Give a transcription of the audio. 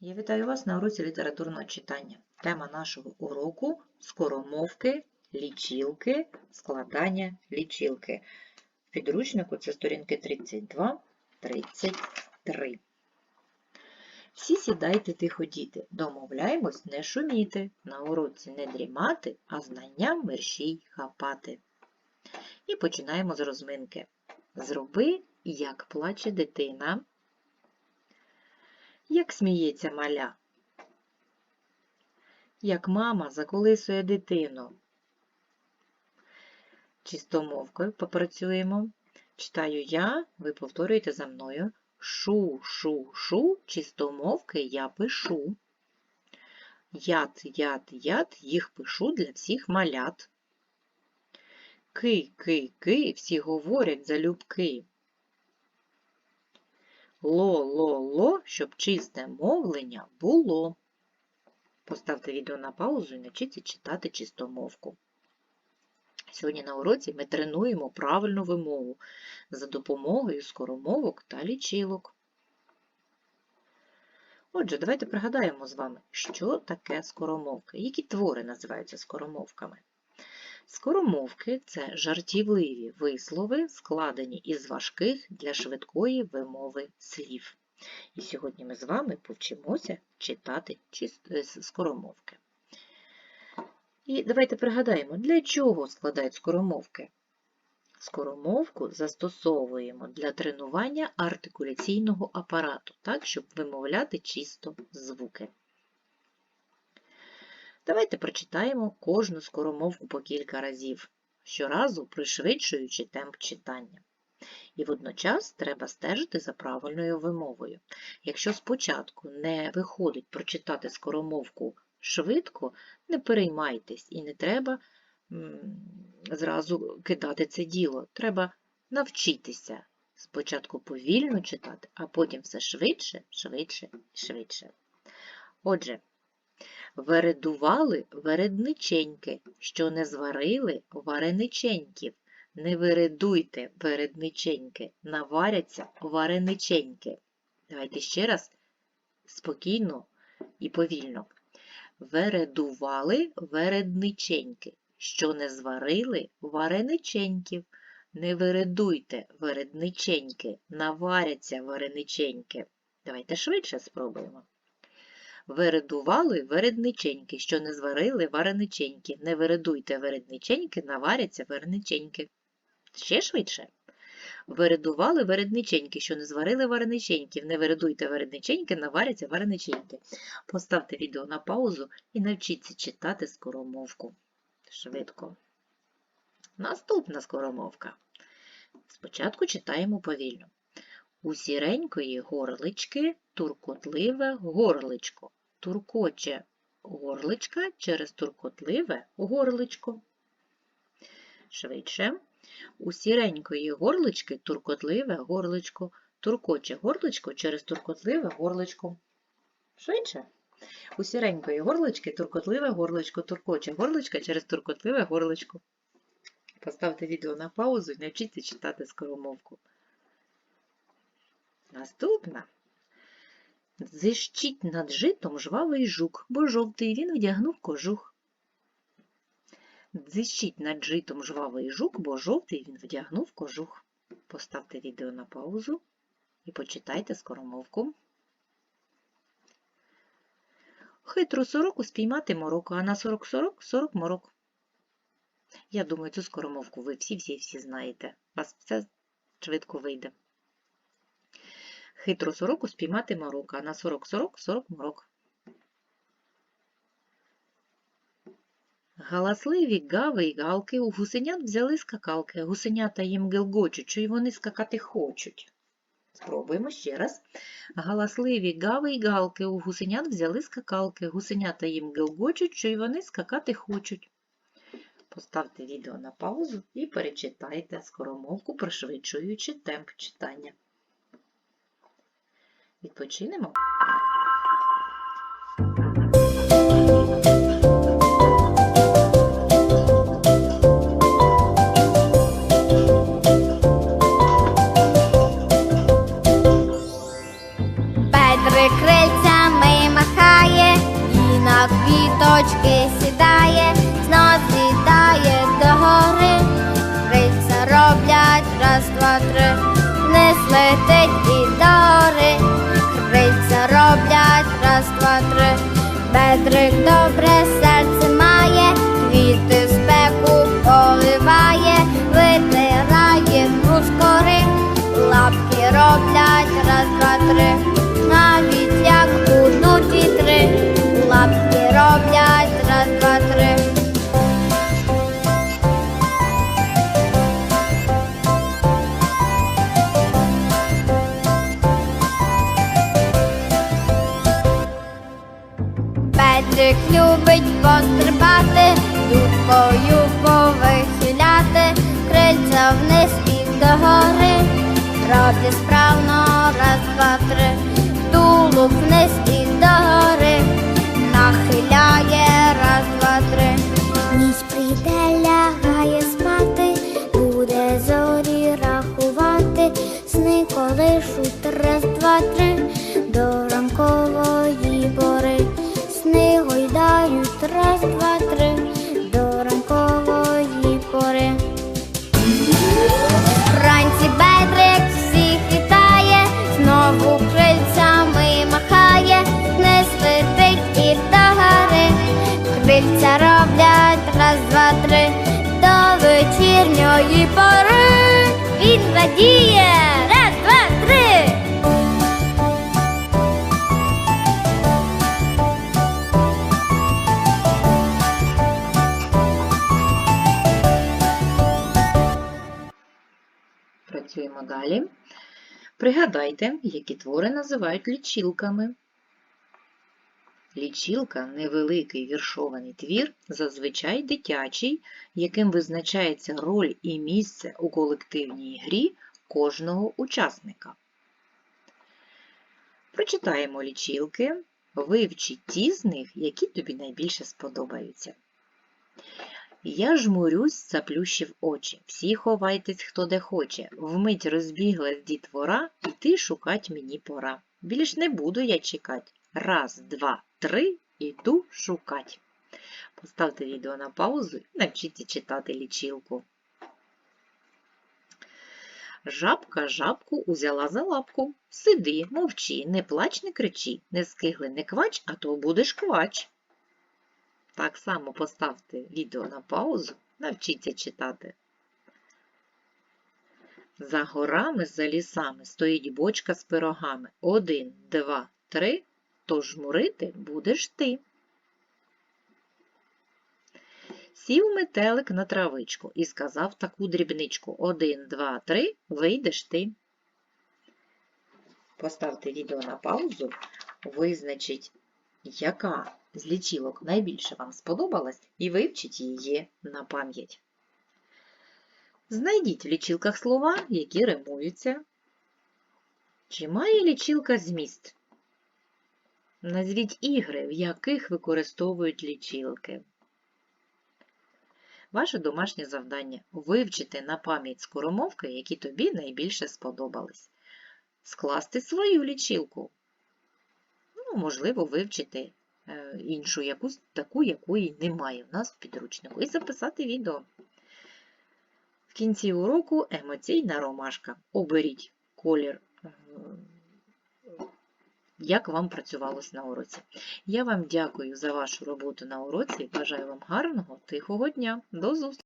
Я вітаю вас на уроці літературного читання. Тема нашого уроку скоромовки, лічилки, складання лічилки. В підручнику це сторінки 32-33. Всі сідайте тихо діти, домовляємось не шуміти, на уроці не дрімати, а знання мерщій хапати. І починаємо з розминки. Зроби, як плаче дитина. Як сміється маля, як мама заколисує дитину. Чистомовкою попрацюємо. Читаю я, ви повторюєте за мною. Шу, шу, шу, чистомовки я пишу. Яд, яд, яд, їх пишу для всіх малят. Ки, ки, ки, всі говорять залюбки. Ло-ло-ло, щоб чисте мовлення було. Поставте відео на паузу і навчіться читати чистомовку. Сьогодні на уроці ми тренуємо правильну вимову за допомогою скоромовок та лічилок. Отже, давайте пригадаємо з вами, що таке скоромовки, які твори називаються скоромовками. Скоромовки це жартівливі вислови, складені із важких для швидкої вимови слів. І сьогодні ми з вами повчимося читати е, скоромовки. І давайте пригадаємо, для чого складають скоромовки. Скоромовку застосовуємо для тренування артикуляційного апарату, так, щоб вимовляти чисто звуки. Давайте прочитаємо кожну скоромовку по кілька разів, щоразу пришвидшуючи темп читання. І водночас треба стежити за правильною вимовою. Якщо спочатку не виходить прочитати скоромовку швидко, не переймайтесь і не треба зразу кидати це діло. Треба навчитися спочатку повільно читати, а потім все швидше, швидше і швидше. Отже, Вередували вередниченьки, що не зварили варениченьків. Не вередуйте вередниченьки, наваряться варениченьки. Давайте ще раз спокійно і повільно. Вередували вередниченьки, що не зварили варениченьків. Не вередуйте вередниченьки, наваряться варениченьки. Давайте швидше спробуємо. Вередували вередниченьки, що не зварили варениченьки. Не вередуйте вередниченьки, наваряться варениченьки. Ще швидше. Вередували вередниченьки, що не зварили варениченьків. Не вередуйте вередниченьки, наваряться варениченьки. Поставте відео на паузу і навчіться читати скоромовку. Швидко. Наступна скоромовка. Спочатку читаємо повільно. У сіренької горлички туркотливе горличко. Туркоче горличка через туркотливе горличко. Швидше. У сіренької горлички туркотливе горличко. Туркоче горличко через туркотливе горличко. Швидше. У сіренької горлички туркотливе горличко. Туркоче горличка через туркотливе горличко. Поставте відео на паузу і навчіться читати скоромовку. Наступна. Зищить над житом жвавий жук, бо жовтий він вдягнув кожух. Дзищить над житом жвавий жук, бо жовтий він вдягнув кожух. Поставте відео на паузу і почитайте скоромовку. Хитру сороку спіймати мороку, а на сорок сорок сорок морок. Я думаю, цю скоромовку ви всі-всі-всі знаєте. У вас все швидко вийде. Хитру сороку спіймати морока, на сорок сорок сорок морок. Галасливі гави й галки у гусенят взяли скакалки. Гусенята їм гелгочуть, що й вони скакати хочуть. Спробуємо ще раз. Галасливі гави й галки у гусенят взяли скакалки. Гусенята їм гелгочуть, що й вони скакати хочуть. Поставте відео на паузу і перечитайте скоромовку, пришвидшуючи темп читання. Відпочинемо. Раз, три, навіть як будуть три, лапки роблять раз, два, три. Петрик любить пострибати, юбкою повихиляти, крильця вниз і догори, роблять справно раз, два, три, Крильця роблять раз, два, три, до вечірньої пори. Він радіє раз, два, три. Працюємо далі. Пригадайте, які твори називають лічилками. Лічилка невеликий віршований твір, зазвичай дитячий, яким визначається роль і місце у колективній грі кожного учасника. Прочитаємо лічилки, вивчіть ті з них, які тобі найбільше сподобаються. Я жмурюсь, заплющив очі. Всі ховайтесь, хто де хоче. Вмить розбіглась дітвора, іти шукать мені пора. Більш не буду я чекать. Раз, два, три, іду шукать. Поставте відео на паузу і навчіться читати лічилку. Жабка жабку узяла за лапку. Сиди, мовчи, не плач, не кричи, не скигли, не квач, а то будеш квач. Так само поставте відео на паузу, навчіться читати. За горами, за лісами стоїть бочка з пирогами. Один, два, три, тож жмурити будеш ти. Сів метелик на травичку і сказав таку дрібничку. Один, два, три, вийдеш ти. Поставте відео на паузу, визначіть, яка з лічилок найбільше вам сподобалась, і вивчіть її на пам'ять. Знайдіть в лічилках слова, які римуються. Чи має лічилка зміст? Назвіть ігри, в яких використовують лічилки. Ваше домашнє завдання вивчити на пам'ять скоромовки, які тобі найбільше сподобались. Скласти свою лічилку. Ну, можливо, вивчити е, іншу якусь таку, якої немає в нас в підручнику, і записати відео. В кінці уроку емоційна ромашка. Оберіть колір, е, як вам працювалось на уроці. Я вам дякую за вашу роботу на уроці. Бажаю вам гарного, тихого дня. До зустрічі!